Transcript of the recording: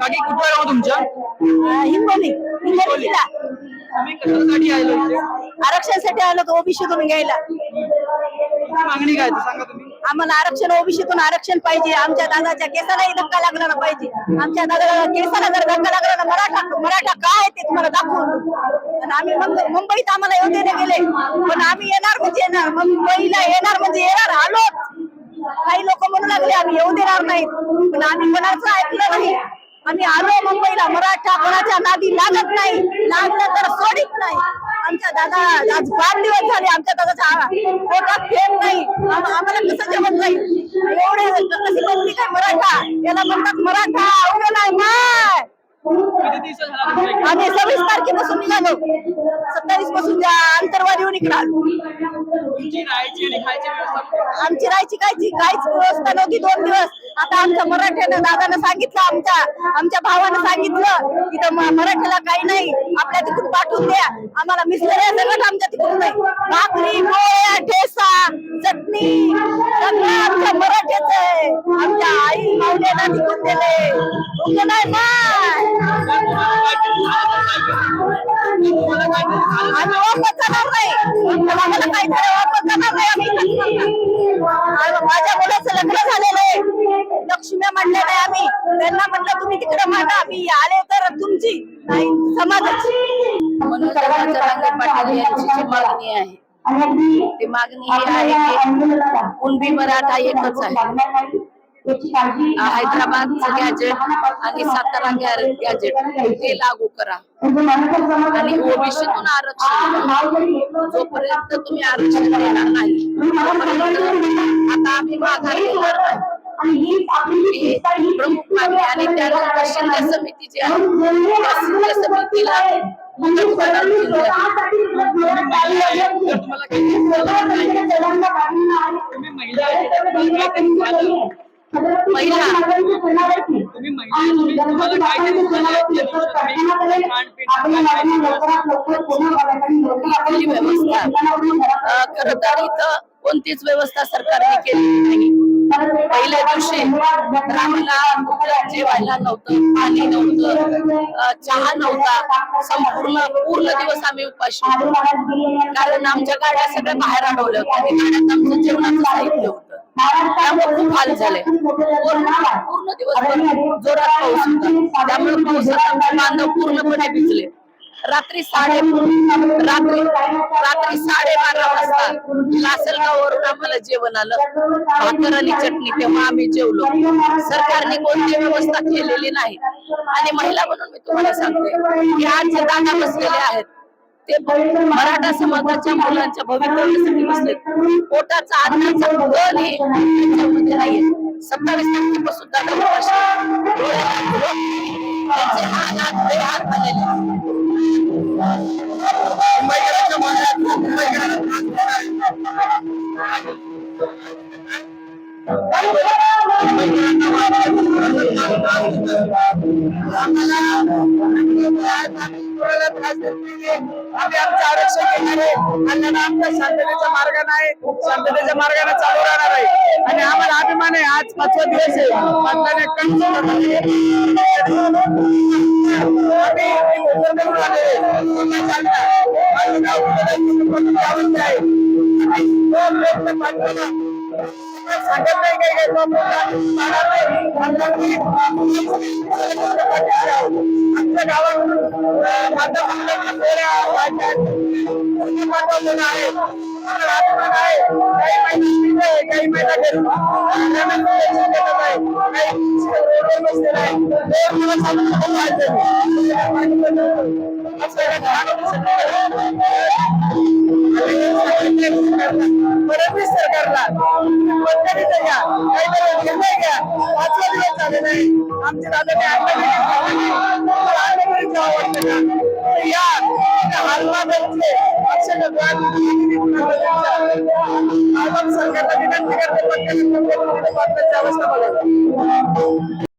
काकी कुठलं गाव तुमच्या? हिंगोली. हिंगोली. तुम्ही कशासाठी आलो इथे आरक्षणासाठी आलो तो ओबीसीतून घ्यायला. तुमची मागणी काय ते सांगा तुम्ही. आम्हाला आरक्षण ओबीसीतून आरक्षण पाहिजे. आमच्या दादाच्या केसालाही धक्का लागला ना पाहिजे. आमच्या दादाला केसाला जर धक्का लागला ना मराठा मराठा काय आहे ते तुम्हाला दाखवून आणि आम्ही मुंब- मुंबईत आम्हाला येऊ देणे गेले. पण आम्ही येणार म्हणजे येणार. मुंबईला येणार म्हणजे येणार आलोच. काही लोक म्हणू लागले आम्ही येऊ देणार नाही पण आम्ही कोणाचं ऐकलं नाही. आम्ही आलो मुंबईला. मराठा कोणाच्या नादी लागत नाही. लागलं तर सोडित नाही. आमच्या दादा आज पाच दिवस झाले. आमच्या दादाच्या पोटात फेम नाही. आम- आम्हाला कसं जेवण जाईल? एवढे कशी बोलली काय मराठा? याला म्हणतात मराठा एवढं नाही. इकडे? आम्ही सव्वीस तारखेपासून निघालो. सत्तावीसपासून त्या आणि व्यवस्था कुठे? आमची राहायची कायची काहीच व्यवस्था नव्हती दोन दिवस. आता आमच्या मराठ्यानं दादानं सांगितलं आमच्या आमच्या भावानं सांगितलं इथं मराठ्याला काही नाही आपल्या तिकडून पाठवून द्या. आम्हाला मिसळ्या सगळं आमच्या तिकडून नाही. भाकरी पोळ्या ठेसा चटणी सगळं आमच्या मराठ्याच आहे. आमच्या आई मावल्याला तिकडून दिले तुमचं नाही आम्ही वापस जाणार नाही. आम्हाला काही झालं वापस जाणार नाही. आम्ही माझ्या आहे लक्ष्म्या म्हणले नाही आम्ही. त्यांना म्हणलं तुम्ही तिकडे मांडा आम्ही आले तर तुमची. नाही समाजाची. म्हणून पाटील यांची जी मागणी आहे ती मागणी ही आहे की कुणबी मराठा एकच आहे. हैदराबादचं गॅजेट आणि सातारा गॅजेट ते लागू करा. आणि ओबीसीतून आरक्षण. जोपर्यंत तुम्ही आरक्षण देणार नाही आता आम्ही माघार घेणार नाही. ही प्रमुख मागणी आणि त्यानंतर शिंदे समिती जी आहे त्या शिंदे समितीला तर इथं कोणतीच व्यवस्था सरकारने केली नाही. पहिल्या दिवशी रामला आम्हाला जेवायला नव्हतं पाणी नव्हतं चहा नव्हता. संपूर्ण पूर्ण दिवस आम्ही उपाशी कारण आमच्या गाड्या सगळ्या बाहेर अडवल्या होत्या. आणि गाड्यात आमचं जेवणाचं साहित्य होतं. त्यामुळे खूप हाल झाले. पूर्ण दिवस जोरात पाऊस होता. त्यामुळे पावसात आमचे बांधव पूर्णपणे भिजले. रात्री साडे रात्री रात्री साडेबारा वाजता लासलगाववरून आम्हाला जेवण आलं. भाकर आणि चटणी तेव्हा आम्ही जेवलो. सरकारने कोणती व्यवस्था केलेली नाही. आणि महिला म्हणून मी तुम्हाला सांगते की आज जे दादा बसलेले आहेत ते मराठा समाजाच्या मुलांच्या भवितव्यासाठी बसले पोटाचा अन्नाचा कल हे त्यांच्यामध्ये नाहीये. सत्तावीस तारखेपासून दादा उपाशी. डोळ्याला त्यांचे हात हात आम्ही आमचं आरक्षण घेणार आहे. आणि आमच्या शांततेच्या मार्गाने आहे शांततेच्या मार्गाने चालू राहणार आहे. आणि आम्हाला अभिमान आहे आज पाचवा दिवस आहे आम्ही आहे. सांगत नाही काही आमच्या गावात आहे. काही महिला काही महिला घरी. काही असं सरकारला. कोणत्याही तर घ्या काहीतरी निर्णय घ्या पाचवा दिवस झाले नाही आमच्या दादाने वाटतं का या सरकारला विनंती करते. अवस्था बघा.